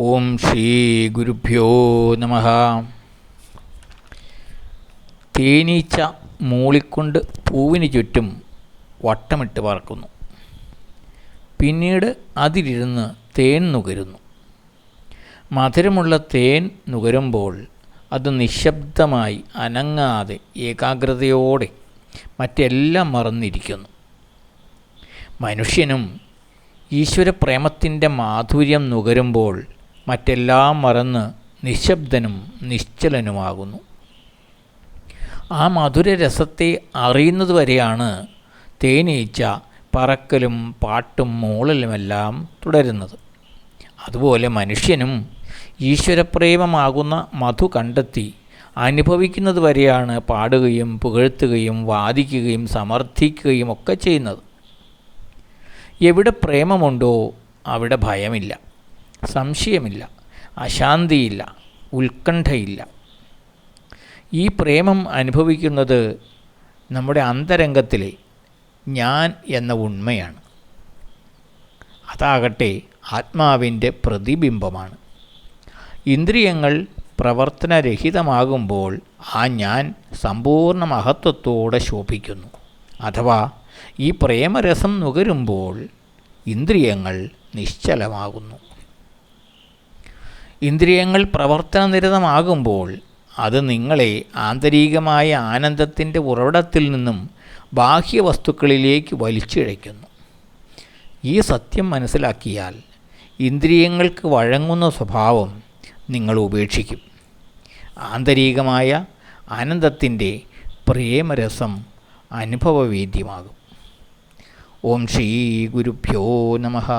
ഓം ശ്രീ ഗുരുഭ്യോ നമ. തേനീച്ച മൂളിക്കൊണ്ട് പൂവിന് ചുറ്റും വട്ടമിട്ട് പറക്കുന്നു പിന്നീട് അതിലിരുന്ന് തേൻ നുകരുന്നു. മധുരമുള്ള തേൻ നുകരുമ്പോൾ അത് നിശബ്ദമായി അനങ്ങാതെ ഏകാഗ്രതയോടെ മറ്റെല്ലാം മറന്നിരിക്കുന്നു. മനുഷ്യനും ഈശ്വരപ്രേമത്തിന്റെ മാധുര്യം നുകരുമ്പോൾ മറ്റെല്ലാം മറന്ന് നിശബ്ദനും നിശ്ചലനുമാകുന്നു. ആ മധുരരസത്തെ അറിയുന്നതുവരെയാണ് തേനീച്ച പറക്കലും പാട്ടും മൂളലുമെല്ലാം തുടരുന്നത്. അതുപോലെ മനുഷ്യനും ഈശ്വരപ്രേമമാകുന്ന മധു കണ്ടെത്തി അനുഭവിക്കുന്നത് വരെയാണ് പാടുകയും പുകഴ്ത്തുകയും വാദിക്കുകയും സമർത്ഥിക്കുകയും ഒക്കെ ചെയ്യുന്നത്. എവിടെ പ്രേമമുണ്ടോ അവിടെ ഭയമില്ല. സംശയമില്ല അശാന്തിയില്ല ഉത്കണ്ഠയില്ല. ഈ പ്രേമം അനുഭവിക്കുന്നത് നമ്മുടെ അന്തരംഗത്തിലെ ഞാൻ എന്ന ഉണ്മയാണ്. അതാകട്ടെ ആത്മാവിന്റെ പ്രതിബിംബമാണ്. ഇന്ദ്രിയങ്ങൾ പ്രവർത്തനരഹിതമാകുമ്പോൾ ആ ഞാൻ സമ്പൂർണ മഹത്വത്തോടെ ശോഭിക്കുന്നു. അഥവാ ഈ പ്രേമരസം നുകരുമ്പോൾ ഇന്ദ്രിയങ്ങൾ നിശ്ചലമാകുന്നു. ഇന്ദ്രിയങ്ങൾ പ്രവർത്തനനിരതമാകുമ്പോൾ അത് നിങ്ങളെ ആന്തരികമായ ആനന്ദത്തിന്റെ ഉറവിടത്തിൽ നിന്നും ബാഹ്യവസ്തുക്കളിലേക്ക് വലിച്ചിഴയ്ക്കുന്നു. ഈ സത്യം മനസ്സിലാക്കിയാൽ ഇന്ദ്രിയങ്ങൾക്ക് വഴങ്ങുന്ന സ്വഭാവം നിങ്ങൾ ഉപേക്ഷിക്കും. ആന്തരികമായ ആനന്ദത്തിന്റെ പ്രേമരസം അനുഭവവേദ്യമാകും. ഓം ശ്രീ ഗുരുഭ്യോ നമഃ.